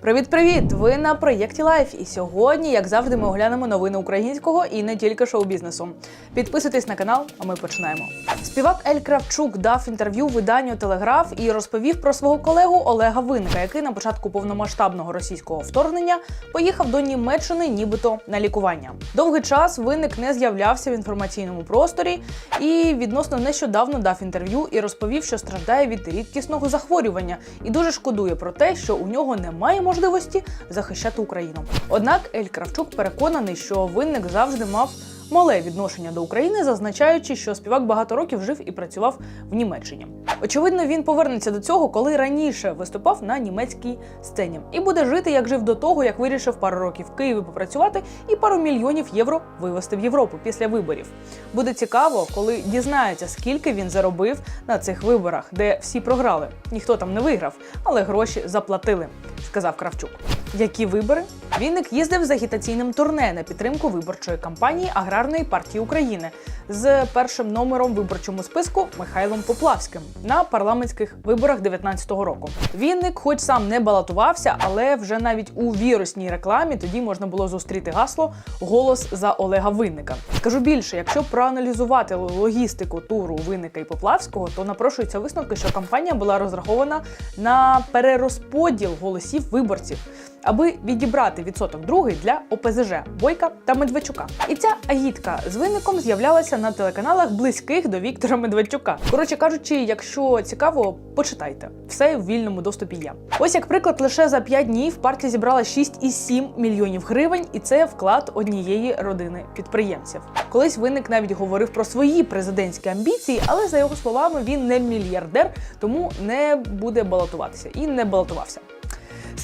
Привіт-привіт! Ви на проєкті Лайф. І сьогодні, як завжди, ми оглянемо новини українського і не тільки шоу-бізнесу. Підписуйтесь на канал, а ми починаємо. Співак Ель Кравчук дав інтерв'ю виданню Телеграф і розповів про свого колегу Олега Винника, який на початку повномасштабного російського вторгнення поїхав до Німеччини, нібито на лікування. Довгий час винник не з'являвся в інформаційному просторі і відносно нещодавно дав інтерв'ю і розповів, що страждає від рідкісного захворювання і дуже шкодує про те, що у нього немає можливості захищати Україну. Однак Ель Кравчук переконаний, що винник завжди мав мале відношення до України, зазначаючи, що співак багато років жив і працював в Німеччині. Очевидно, він повернеться до цього, коли раніше виступав на німецькій сцені, і буде жити як жив до того, як вирішив пару років в Києві попрацювати і пару мільйонів євро вивезти в Європу після виборів. Буде цікаво, коли дізнається, скільки він заробив на цих виборах, де всі програли. Ніхто там не виграв, але гроші заплатили, сказав Кравчук. Які вибори? Вінник їздив з агітаційним турне на підтримку виборчої кампанії Аграрної партії України з першим номером виборчому списку Михайлом Поплавським на парламентських виборах 19-го року. Вінник, хоч сам не балотувався, але вже навіть у вірусній рекламі тоді можна було зустріти гасло Голос за Олега Винника. Скажу більше, якщо проаналізувати логістику туру Винника і Поплавського, то напрошуються висновки, що кампанія була розрахована на перерозподіл голосів виборців аби відібрати відсоток другий для ОПЗЖ Бойка та Медведчука. І ця агітка з винником з'являлася на телеканалах близьких до Віктора Медведчука. Коротше кажучи, якщо цікаво, почитайте все в вільному доступі. Є ось як приклад, лише за 5 днів партія зібрала 6,7 мільйонів гривень, і це вклад однієї родини підприємців. Колись винник навіть говорив про свої президентські амбіції, але за його словами він не мільярдер, тому не буде балотуватися і не балотувався.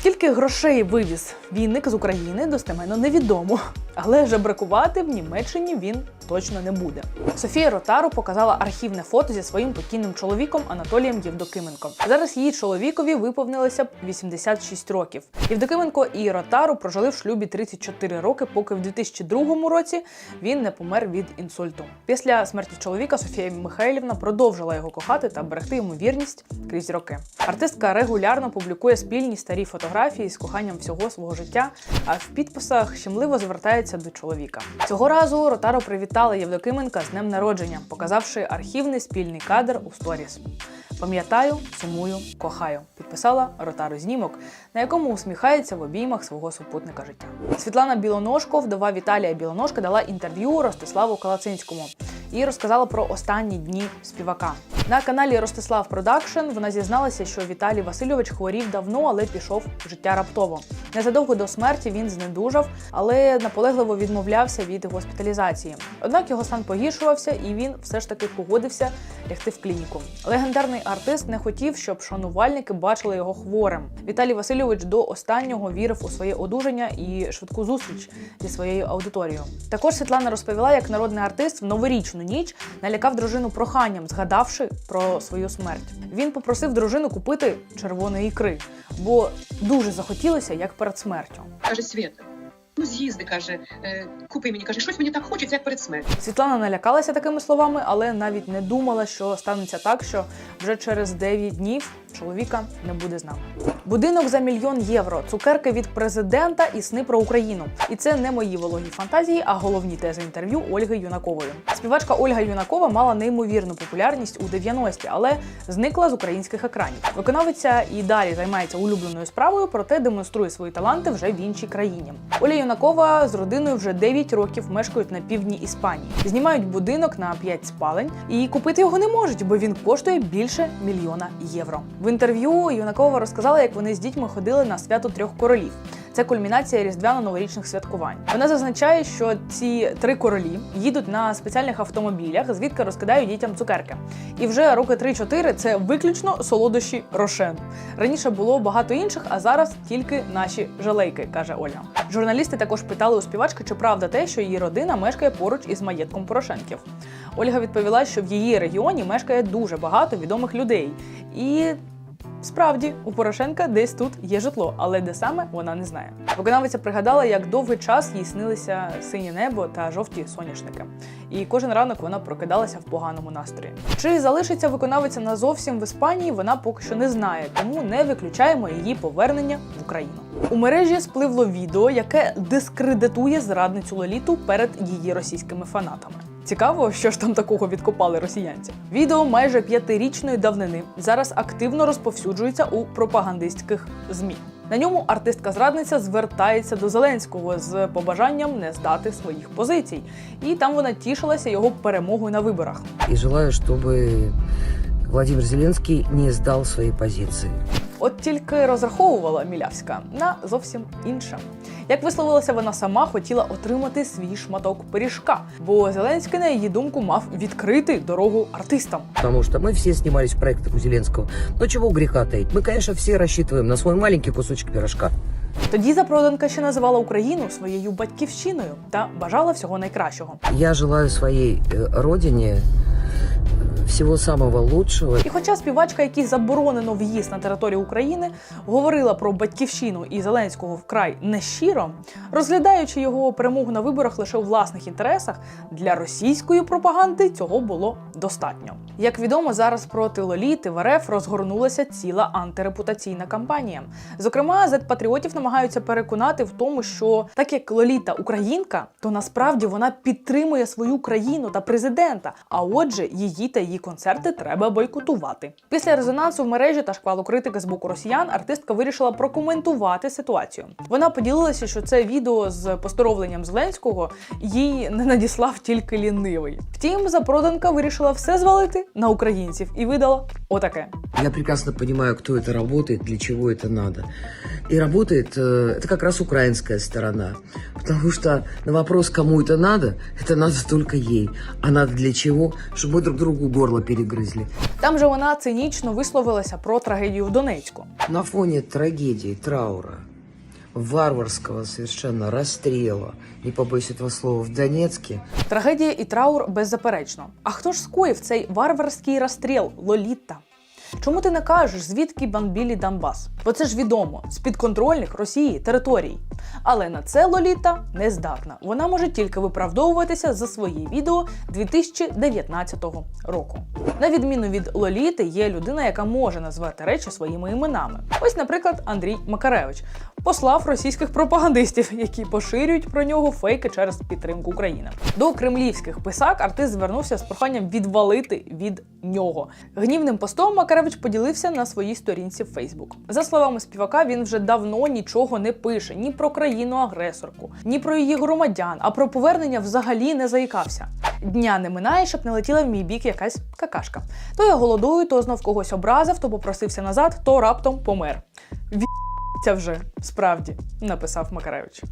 Скільки грошей вивіз війник з України, достеменно невідомо, але жебракувати в Німеччині він точно не буде. Софія Ротару показала архівне фото зі своїм покійним чоловіком Анатолієм Євдокименко. Зараз її чоловікові виповнилося б 86 років. Євдокименко і Ротару прожили в шлюбі 34 роки, поки в 2002 році він не помер від інсульту. Після смерті чоловіка Софія Михайлівна продовжила його кохати та берегти йому вірність крізь роки. Артистка регулярно публікує спільні старі фотографії з коханням всього свого життя, а в підписах щемливо звертається до чоловіка. Цього разу Ротаро привітала Євдокименка з днем народження, показавши архівний спільний кадр у сторіс. Пам'ятаю, сумую, кохаю. Підписала Ротару знімок, на якому усміхається в обіймах свого супутника життя. Світлана Білоножко, вдова Віталія Білоножка, дала інтерв'ю Ростиславу Калацинському і розказала про останні дні співака. На каналі Ростислав Продакшн вона зізналася, що Віталій Васильович хворів давно, але пішов в життя раптово. Незадовго до смерті він знедужав, але наполегливо відмовлявся від госпіталізації. Однак його стан погіршувався, і він все ж таки погодився лягти в клініку. Легендарний артист не хотів, щоб шанувальники бачили його хворим. Віталій Васильович до останнього вірив у своє одужання і швидку зустріч зі своєю аудиторією. Також Світлана розповіла, як народний артист в новорічну ніч налякав дружину проханням, згадавши про свою смерть. Він попросив дружину купити червоної ікри, бо дуже захотілося, як перед смертю. каже Світ, Ну, з'їзди, каже, е, купи мені, каже, щось мені так хочеться, як перед смертю. Світлана налякалася такими словами, але навіть не думала, що станеться так, що вже через 9 днів чоловіка не буде з нами. Будинок за мільйон євро, цукерки від президента і сни про Україну. І це не мої вологі фантазії, а головні тези інтерв'ю Ольги Юнакової. Співачка Ольга Юнакова мала неймовірну популярність у 90-ті, але зникла з українських екранів. Виконавиця і далі займається улюбленою справою, проте демонструє свої таланти вже в іншій країні. Оля Юнакова з родиною вже 9 років мешкають на півдні Іспанії. Знімають будинок на 5 спалень і купити його не можуть, бо він коштує більше мільйона євро. В інтерв'ю Юнакова розказала, як вони з дітьми ходили на свято трьох королів. Це кульмінація різдвяно-новорічних святкувань. Вона зазначає, що ці три королі їдуть на спеціальних автомобілях, звідки розкидають дітям цукерки. І вже роки 3-4 це виключно солодощі рошен. Раніше було багато інших, а зараз тільки наші жалейки, каже Оля. Журналісти також питали у співачки, чи правда те, що її родина мешкає поруч із маєтком Порошенків. Ольга відповіла, що в її регіоні мешкає дуже багато відомих людей. І Справді, у Порошенка десь тут є житло, але де саме вона не знає. Виконавиця пригадала, як довгий час їй снилися синє небо та жовті соняшники. І кожен ранок вона прокидалася в поганому настрої. Чи залишиться виконавиця назовсім в Іспанії, вона поки що не знає, тому не виключаємо її повернення в Україну. У мережі спливло відео, яке дискредитує зрадницю Лоліту перед її російськими фанатами. Цікаво, що ж там такого відкопали росіянці. Відео майже п'ятирічної давнини зараз активно розповсюджується у пропагандистських змі. На ньому артистка-зрадниця звертається до Зеленського з побажанням не здати своїх позицій, і там вона тішилася його перемогою на виборах. І желаю, чтобы Владимир Зеленский не сдал свои позиции. От тільки розраховувала Мілявська на зовсім інше. Як висловилася вона сама, хотіла отримати свій шматок пиріжка, бо Зеленський, на її думку, мав відкрити дорогу артистам. Потому что мы все снимались в проектах у Зеленского. Но чего греха таить? Мы, конечно, все рассчитываем на свой маленький кусочек пирожка. Тоді запроданка ще називала Україну своєю батьківщиною та бажала всього найкращого. Я желаю своей э, э, самого лучшого. І хоча співачка, якій заборонено в'їзд на територію України, говорила про батьківщину і Зеленського вкрай нещиро, розглядаючи його перемогу на виборах лише у власних інтересах, для російської пропаганди цього було достатньо. Як відомо, зараз проти Лоліти в РФ розгорнулася ціла антирепутаційна кампанія. Зокрема, зет-патріотів намагаються переконати в тому, що так як Лоліта українка, то насправді вона підтримує свою країну та президента. А отже, її та її концерти треба бойкотувати. Після резонансу в мережі та шквалу критики з боку росіян артистка вирішила прокоментувати ситуацію. Вона поділилася, що це відео з поздоровленням Зеленського їй не надіслав тільки лінивий. Втім, запроданка вирішила все звалити на українців і видала отаке. Я прекрасно понимаю, кто это работает, для чего это надо. И работает э, это как раз украинская сторона. Потому что на вопрос, кому это надо, это надо только ей. А надо для чего? Чтобы мы друг другу горло перегрызли. Там же вона цинічно висловилася про трагедію в Донецьку. На фоне трагедии, траура, варварского совершенно расстрела, не побоюсь этого слова, в Донецке, Трагедія і траур беззаперечно. А хто ж скоїв цей варварський розстріл Лолітта? Чому ти не кажеш, звідки бомбілі Донбас? Бо це ж відомо з підконтрольних Росії територій. Але на це Лоліта не здатна. Вона може тільки виправдовуватися за свої відео 2019 року. На відміну від Лоліти, є людина, яка може назвати речі своїми іменами. Ось, наприклад, Андрій Макаревич послав російських пропагандистів, які поширюють про нього фейки через підтримку України. До кремлівських писак артист звернувся з проханням відвалити від нього. Гнівним постом Макаревич поділився на своїй сторінці в Фейсбук. За словами співака, він вже давно нічого не пише ні про країну-агресорку, ні про її громадян, а про повернення взагалі не заїкався. Дня не минає, щоб не летіла в мій бік якась какашка. То я голодую, то знов когось образив, то попросився назад, то раптом помер. Це вже справді написав Макаревич.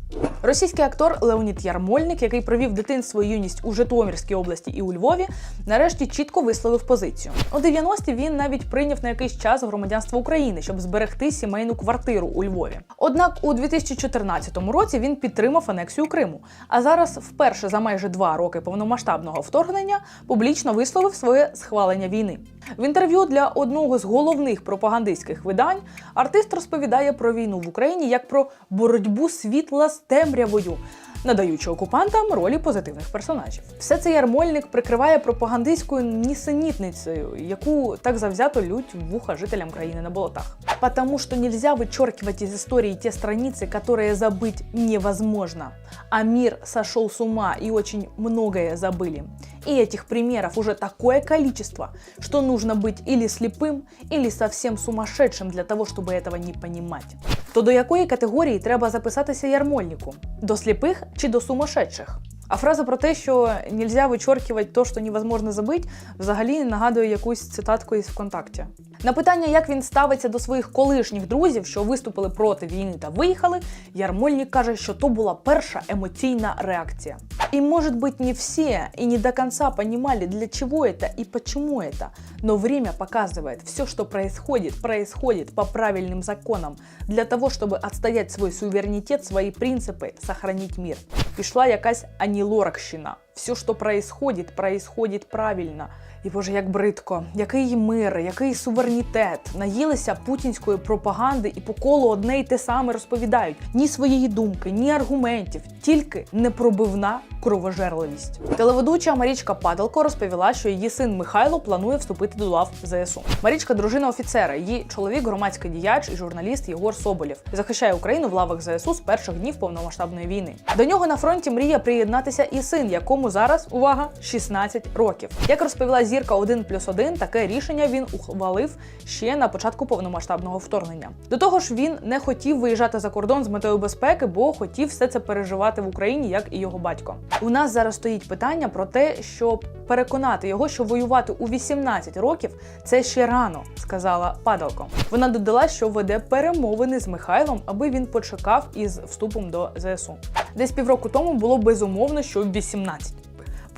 Російський актор Леонід Ярмольник, який провів дитинство і юність у Житомирській області і у Львові, нарешті чітко висловив позицію. У 90-ті він навіть прийняв на якийсь час громадянство України, щоб зберегти сімейну квартиру у Львові. Однак у 2014 році він підтримав анексію Криму. А зараз, вперше за майже два роки повномасштабного вторгнення, публічно висловив своє схвалення війни. В інтерв'ю для одного з головних пропагандистських видань артист розповідає про війну в Україні як про боротьбу світла з темрявою, надаючи окупантам ролі позитивних персонажів. Все це ярмольник прикриває пропагандистською нісенітницею, яку так завзято лють в вуха жителям країни на болотах. Потому что нельзя вычеркивать из истории те страницы, которые забыть невозможно. А мир сошел с ума и очень многое забыли. И этих примеров уже такое количество, что нужно быть или слепым, или совсем сумасшедшим для того, чтобы этого не понимать. То до якої категорії треба записатися ярмольнику? До сліпих чи до сумасшедших? А фраза про те, що нельзя вичоркувати то, що невозможно забити, взагалі нагадує якусь цитатку із ВКонтакті. На питання, як він ставиться до своїх колишніх друзів, що виступили проти війни та виїхали, Ярмольник каже, що то була перша емоційна реакція. И, может быть, не все и не до конца понимали, для чего это и почему это. Но время показывает, все, что происходит, происходит по правильным законам, для того, чтобы отстоять свой суверенитет, свои принципы, сохранить мир. Пішла якась анілоракщина. Все, що происходит, происходит правильно. І боже, як бридко, який мир, який суверенітет. Наїлися путінської пропаганди і по колу одне й те саме розповідають. Ні своєї думки, ні аргументів, тільки непробивна кровожерливість. Телеведуча Марічка Падалко розповіла, що її син Михайло планує вступити до лав ЗСУ. Марічка дружина офіцера. Її чоловік громадський діяч і журналіст Єгор Соболєв захищає Україну в лавах ЗСУ з перших днів повномасштабної війни. До нього на фронті мріє приєднатися і син, якому зараз увага 16 років. Як розповіла зірка 1 плюс 1, таке рішення він ухвалив ще на початку повномасштабного вторгнення. До того ж, він не хотів виїжджати за кордон з метою безпеки, бо хотів все це переживати в Україні, як і його батько. У нас зараз стоїть питання про те, щоб переконати його, що воювати у 18 років це ще рано, сказала Падалко. Вона додала, що веде перемовини з Михайлом, аби він почекав із вступом до ЗСУ. Десь півроку тому було безумовно, що 18.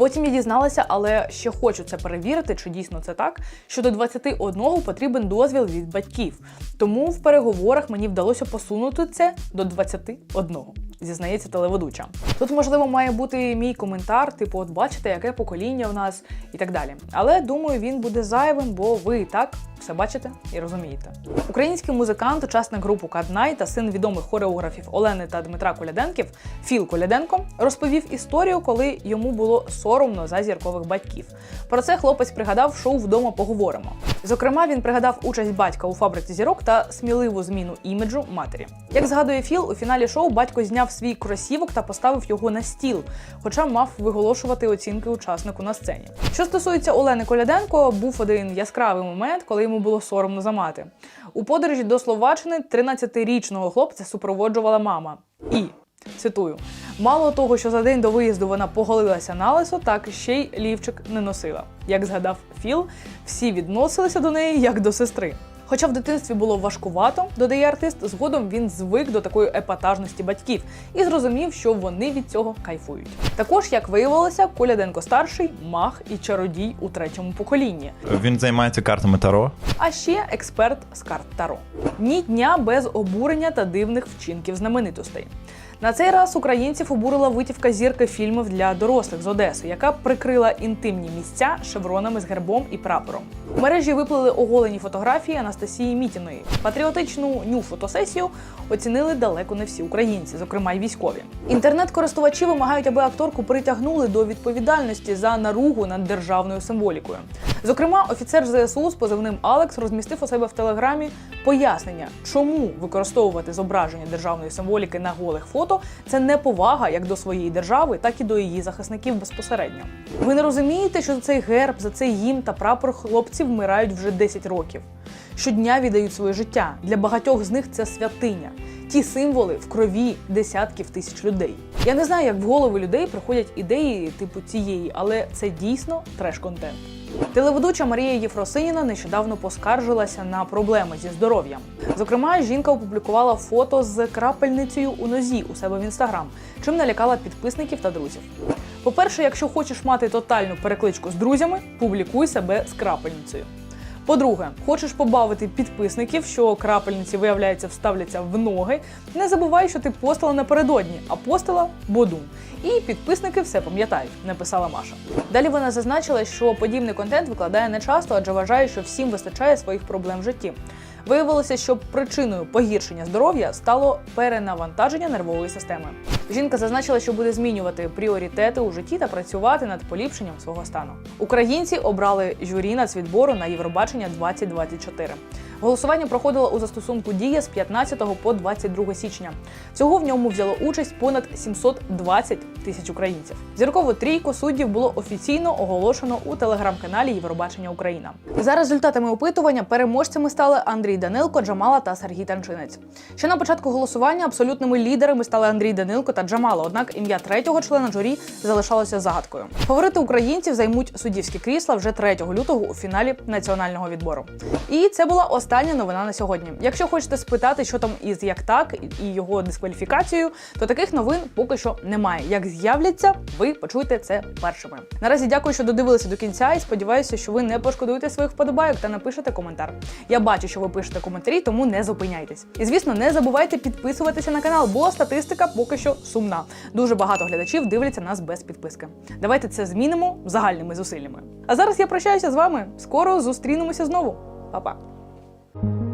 Потім я дізналася, але ще хочу це перевірити, чи дійсно це так. Що до 21 потрібен дозвіл від батьків. Тому в переговорах мені вдалося посунути це до 21, зізнається телеведуча. Тут, можливо, має бути мій коментар, типу, от бачите, яке покоління в нас і так далі. Але думаю, він буде зайвим, бо ви і так все бачите і розумієте. Український музикант, учасник групи Каднай та син відомих хореографів Олени та Дмитра Коляденків Філ Коляденко розповів історію, коли йому було соромно за зіркових батьків. Про це хлопець пригадав шоу Вдома поговоримо. Зокрема, він пригадав участь батька у фабриці зірок та сміливу зміну іміджу матері. Як згадує Філ, у фіналі шоу батько зняв свій кросівок та поставив його на стіл, хоча мав виголошувати оцінки учаснику на сцені. Що стосується Олени Коляденко, був один яскравий момент, коли йому було соромно за мати. У подорожі до Словаччини 13-річного хлопця супроводжувала мама. І цитую: мало того, що за день до виїзду вона поголилася на лисо, так ще й лівчик не носила. Як згадав Філ, всі відносилися до неї як до сестри. Хоча в дитинстві було важкувато, додає артист, згодом він звик до такої епатажності батьків і зрозумів, що вони від цього кайфують. Також, як виявилося, Коляденко старший мах і чародій у третьому поколінні, Він займається картами Таро. а ще експерт з карт Таро. Ні дня без обурення та дивних вчинків знаменитостей. На цей раз українців обурила витівка зірки фільмів для дорослих з Одеси, яка прикрила інтимні місця шевронами з гербом і прапором. У мережі виплили оголені фотографії Анастасії Мітіної. Патріотичну ню фотосесію оцінили далеко не всі українці, зокрема й військові. Інтернет-користувачі вимагають, аби акторку притягнули до відповідальності за наругу над державною символікою. Зокрема, офіцер ЗСУ з позивним Алекс розмістив у себе в телеграмі пояснення, чому використовувати зображення державної символіки на голих фото це не повага як до своєї держави, так і до її захисників безпосередньо. Ви не розумієте, що за цей герб, за цей гімн та прапор хлопці вмирають вже 10 років. Щодня віддають своє життя. Для багатьох з них це святиня. Ті символи в крові десятків тисяч людей. Я не знаю, як в голови людей приходять ідеї типу цієї, але це дійсно треш-контент. Телеведуча Марія Єфросиніна нещодавно поскаржилася на проблеми зі здоров'ям. Зокрема, жінка опублікувала фото з крапельницею у нозі у себе в інстаграм, чим налякала підписників та друзів. По-перше, якщо хочеш мати тотальну перекличку з друзями, публікуй себе з крапельницею. По-друге, хочеш побавити підписників, що крапельниці, виявляється, вставляться в ноги. Не забувай, що ти постила напередодні, а постила бодун. І підписники все пам'ятають, написала Маша. Далі вона зазначила, що подібний контент викладає не часто, адже вважає, що всім вистачає своїх проблем в житті. Виявилося, що причиною погіршення здоров'я стало перенавантаження нервової системи. Жінка зазначила, що буде змінювати пріоритети у житті та працювати над поліпшенням свого стану. Українці обрали журі нацвідбору на Євробачення 2024. Голосування проходило у застосунку Дія з 15 по 22 січня. Всього в ньому взяло участь понад 720 тисяч українців. Зіркову трійку суддів було офіційно оголошено у телеграм-каналі Євробачення Україна. За результатами опитування переможцями стали Андрій Данилко, Джамала та Сергій Танчинець. Ще на початку голосування абсолютними лідерами стали Андрій Данилко та Джамала. Однак ім'я третього члена журі залишалося загадкою. Фаворити українців займуть суддівські крісла вже 3 лютого у фіналі національного відбору. І це була остання остання новина на сьогодні. Якщо хочете спитати, що там із як так і його дискваліфікацією, то таких новин поки що немає. Як з'являться, ви почуєте це першими. Наразі дякую, що додивилися до кінця, і сподіваюся, що ви не пошкодуєте своїх вподобайок та напишете коментар. Я бачу, що ви пишете коментарі, тому не зупиняйтесь. І звісно, не забувайте підписуватися на канал, бо статистика поки що сумна. Дуже багато глядачів дивляться нас без підписки. Давайте це змінимо загальними зусиллями. А зараз я прощаюся з вами. Скоро зустрінемося знову. Па-па. Thank you